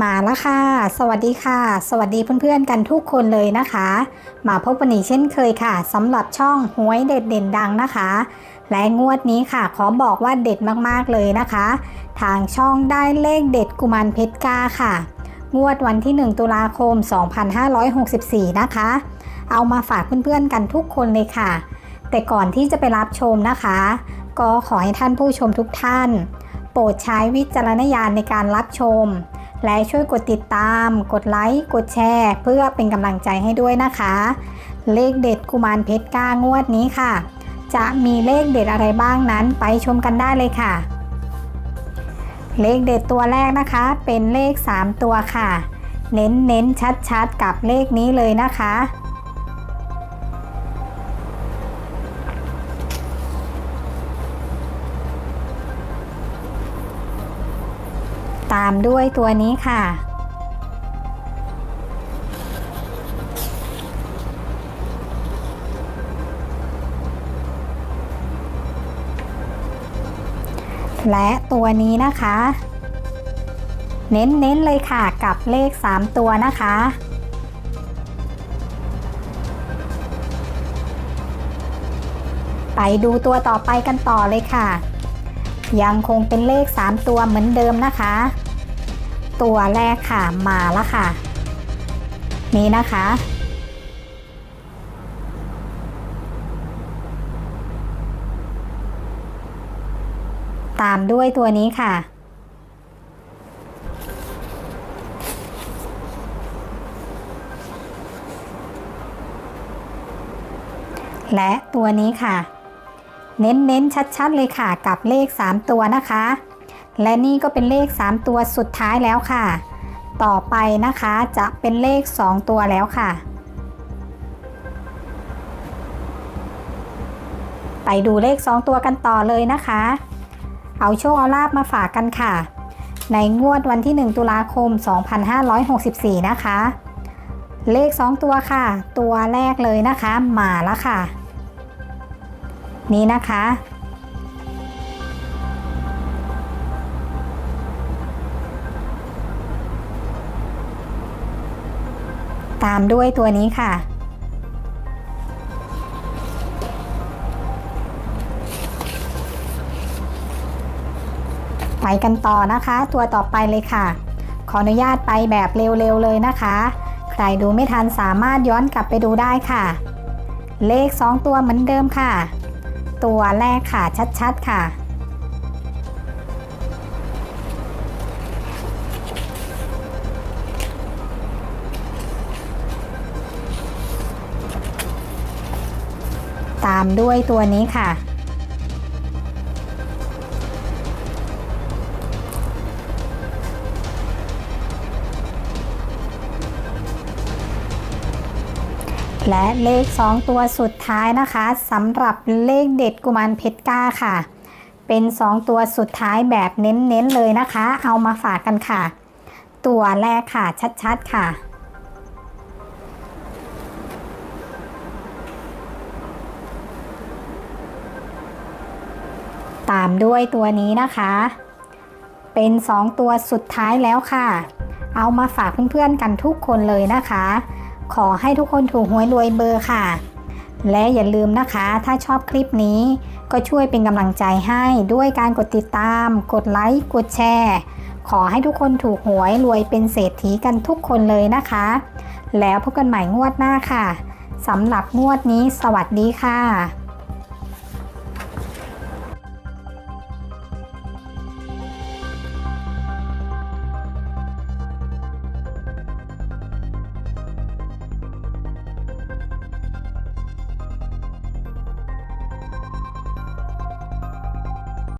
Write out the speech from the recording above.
มาแล้วค่ะ สวัสดีค่ะ สวัสดีเพื่อนๆกันทุกคนเลยนะคะ มาพบกันอีกเช่นเคยค่ะสำหรับช่องหวยเด็ดเด่นดังนะคะ และงวดนี้ค่ะ ขอบอกว่าเด็ดมากๆเลยนะคะ ทางช่องได้เลขเด็ดกุมารเพชรกาค่ะ งวดวันที่ 1 ตุลาคม 2564 นะคะ เอามาฝากเพื่อนๆกันทุกคนเลยค่ะ แต่ก่อนที่จะไปรับชมนะคะ ก็ขอให้ท่านผู้ชมทุกท่าน โปรดใช้วิจารณญาณในการรับชม และช่วยกดติดตาม กดไลค์ กดแชร์ เพื่อเป็นกำลังใจให้ด้วยนะคะ เลขเด็ดกุมารเพชรก้างวดนี้ค่ะ จะมีเลขเด็ดอะไรบ้างนั้นไปชมกันได้เลยค่ะ เลขเด็ดตัวแรกนะคะ เป็นเลข 3 ตัวค่ะ เน้นเน้นชัดชัดๆกับเลขนี้เลยนะคะ ตามด้วยตัวนี้ค่ะ และตัวนี้นะคะ เน้นๆเลยค่ะกับเลข 3 ตัวนะคะไปดูตัวต่อไปกันต่อเลยค่ะ ยังคงเป็นเลข 3 ตัวเหมือนเดิมนะคะ ตัวแรกค่ะมาแล้วค่ะ นี่นะคะ ตามด้วยตัวนี้ค่ะ และตัวนี้ค่ะ เน้นๆชัดๆเลยค่ะกับเลข 3 ตัวนะคะ และนี่ก็เป็นเลข 3 ตัวสุดท้ายแล้วค่ะ ต่อไปนะคะจะเป็นเลข 2 ตัวแล้วค่ะ ไปดูเลข 2 ตัวกันต่อเลยนะคะ เอาโชคเอาลาบมาฝากกันค่ะ ในงวดวันที่ 1 ตุลาคม 2564 นะคะ เลข 2 ตัวค่ะ ตัวแรกเลยนะคะ มาแล้วค่ะ นี้นะคะ ตามด้วยตัวนี้ค่ะ ไปกันต่อนะคะ ตัวต่อไปเลยค่ะ ขออนุญาตไปแบบเร็วๆเลยนะคะ ใครดูไม่ทันสามารถย้อนกลับไปดูได้ค่ะ เลข 2 ตัวเหมือนเดิมค่ะ ตัวแรกค่ะชัดๆค่ะ ตามด้วยตัวนี้ค่ะ และเลข 2 ตัวสุดท้ายนะคะสำหรับเลขเด็ดกุมารเพชรก้าค่ะ เป็น 2 ตัวสุดท้ายแบบเน้นๆเลยนะคะ เอามาฝากกันค่ะ ตัวแรกค่ะชัดๆค่ะ ตามด้วยตัวนี้นะคะ เป็น 2 ตัวสุดท้ายแล้วค่ะ เอามาฝากเพื่อนๆกันทุกคนเลยนะคะ ขอให้ทุกคนถูกหวยรวยเบอร์ค่ะ และอย่าลืมนะคะ ถ้าชอบคลิปนี้ก็ช่วยเป็นกำลังใจให้ด้วยการกดติดตาม กดไลค์ กดแชร์ ขอให้ทุกคนถูกหวยรวยเป็นเศรษฐีกันทุกคนเลยนะคะ แล้วพบกันใหม่งวดหน้าค่ะสำหรับงวดนี้สวัสดีค่ะ